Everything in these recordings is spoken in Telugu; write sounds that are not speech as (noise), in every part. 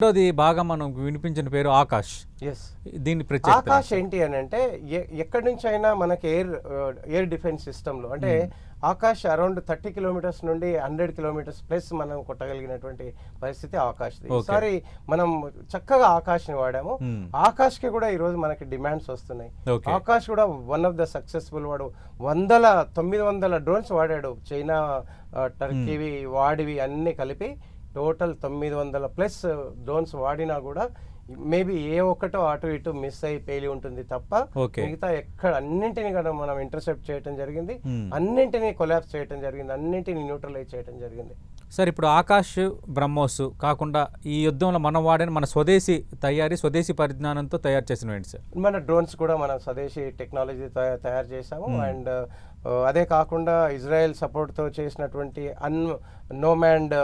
రెండోది బాగా మనం వినిపించిన పేరు ఆకాష్. ఎస్ దీని ఆకాష్ ఏంటి అని అంటే ఎక్కడి నుంచి అయినా మనకి ఎయిర్ ఎయిర్ డిఫెన్స్ సిస్టంలో అంటే ఆకాష్ అరౌండ్ థర్టీ కిలోమీటర్స్ నుండి హండ్రెడ్ కిలోమీటర్స్ ప్లస్ మనం కొట్టగలిగినటువంటి పరిస్థితి Okay. ఈసారి మనం చక్కగా ఆకాష్ని వాడాము. Hmm. ఆకాష్కి కూడా ఈరోజు మనకి డిమాండ్స్ వస్తున్నాయి. ఆకాష్ కూడా వన్ ఆఫ్ ద సక్సెస్ఫుల్ వాడు. వందల తొమ్మిది వందల డ్రోన్స్ వాడాడు. చైనా టర్కీవి వాడివి అన్ని కలిపి టోటల్ తొమ్మిది వందల ప్లస్ డ్రోన్స్ వాడినా కూడా మేబీ ఏ ఒక్కటో అటు ఇటు మిస్ అయి పేలి ఉంటుంది తప్ప. మిగతా ఎక్కడ అన్నింటినీ కూడా మనం ఇంటర్సెప్ట్ చేయడం జరిగింది Hmm. అన్నింటినీ కొలాప్స్ చేయడం జరిగింది అన్నింటినీ న్యూట్రలైజ్ చేయడం జరిగింది సార్ ఇప్పుడు ఆకాష్ బ్రహ్మోస్ కాకుండా ఈ యుద్ధంలో మనం వాడిన మన స్వదేశీ తయారీ స్వదేశీ పరిజ్ఞానంతో తయారు చేసిన సార్? మన డ్రోన్స్ కూడా మన స్వదేశీ టెక్నాలజీ తయారు చేసాము అండ్ అదే కాకుండా ఇజ్రాయెల్ సపోర్ట్తో చేసినటువంటి అన్ నోమాండ్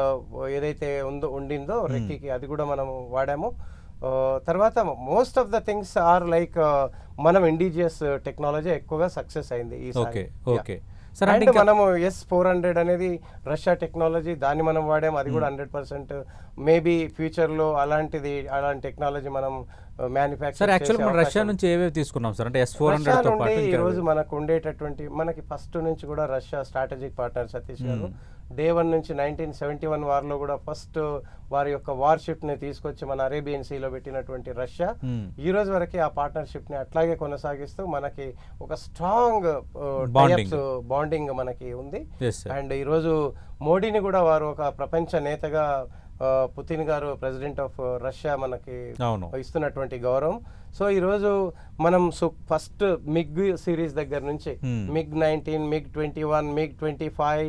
ఏదైతే ఉందో ఉండిందో రెక్కికి అది కూడా మనం వాడాము. తర్వాత most of the things are like మనం ఇండిజియస్ టెక్నాలజీ ఎక్కువగా సక్సెస్ అయింది ఈ ఓకే ఓకే. సార్ అంటే మనము ఎస్ ఫోర్ హండ్రెడ్ అనేది రష్యా టెక్నాలజీ దాన్ని మనం వాడాము అది కూడా హండ్రెడ్ పర్సెంట్ మేబీ ఫ్యూచర్లో అలాంటిది అలాంటి టెక్నాలజీ మనం సార్ మ్యానుఫ్యాక్చర్ మనం రష్యా నుంచి ఏవేవి తీసుకున్నాం సార్ అంటే ఎస్ ఫోర్ హండ్రెడ్ ఈ రోజు మనకు ఉండేటటువంటి మనకి ఫస్ట్ నుంచి కూడా Russia strategic partner Satish garu. Day one నుంచి నైన్టీన్ సెవెంటీ వన్ వార్లో కూడా ఫస్ట్ వారి యొక్క వార్షిప్ని తీసుకొచ్చి మన అరేబియన్ సీలో పెట్టినటువంటి రష్యా Hmm. ఈ రోజు వరకు ఆ పార్ట్నర్షిప్ని అట్లాగే కొనసాగిస్తూ మనకి ఒక స్ట్రాంగ్. బాండింగ్ మనకి ఉంది ఎస్ సార్ అండ్ ఈరోజు మోడీని కూడా వారు ఒక ప్రపంచ నేతగా పుతిన్ గారు ప్రెసిడెంట్ ఆఫ్ రష్యా మనకి ఇస్తున్నటువంటి గౌరవం సో ఈరోజు మనం ఫస్ట్ మిగ్ సిరీస్ దగ్గర నుంచి. MiG nineteen MiG twenty one MiG twenty five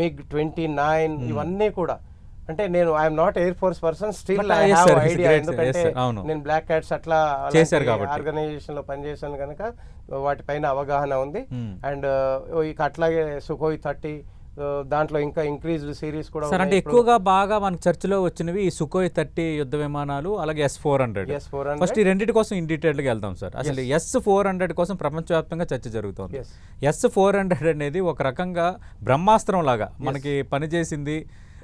MiG twenty nine ఇవన్నీ కూడా అంటే నేను I'm not air force person still I have idea. ఎందుకంటే. నేను బ్లాక్ క్యాట్స్ అట్లా. ఆర్గనైజేషన్లో పనిచేశాను కనుక వాటిపైన అవగాహన ఉంది. అండ్ ఇక అట్లాగే సుఖోయ్ థర్టీ దాంట్లో ఇంకా ఇంక్రీజ్డ్ సిరీస్ కూడా సార్ అంటే ఎక్కువగా బాగా మనకు చర్చలో వచ్చినవి ఈ సుకోయ్ థర్టీ యుద్ధ విమానాలు అలాగే S four hundred S four first ఈ రెండింటి కోసం ఇన్ డీటెయిల్గా వెళ్దాం సార్ అసలు ఎస్ ఫోర్ హండ్రెడ్ కోసం ప్రపంచవ్యాప్తంగా చర్చ జరుగుతోంది. ఎస్ ఫోర్ హండ్రెడ్ అనేది ఒక రకంగా బ్రహ్మాస్త్రం లాగా మనకి పనిచేసింది.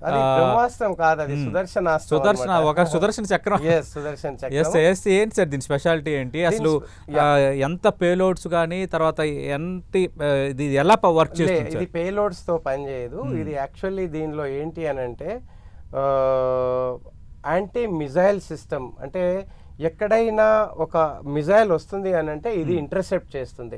బ్రహ్మాస్త్రం కాదు అది సుదర్శన అన్నమాట. ఒక సుదర్శన చక్రం. సుదర్శన్ (laughs) చక్రం. ఎస్ ఏంటి సార్ దీని స్పెషాలిటీ ఏంటి? అసలు ఎంత పేలోడ్స్ కానీ తర్వాత ఎంత ఇది ఎలా వర్క్ చేస్తుంది ఇది పేలోడ్స్తో పనిచేయదు ఇది యాక్చువల్లీ దీనిలో ఏంటి అని అంటే యాంటీ మిజైల్ సిస్టమ్ అంటే ఎక్కడైనా ఒక మిజైల్ వస్తుంది అని అంటే ఇది ఇంటర్సెప్ట్ చేస్తుంది.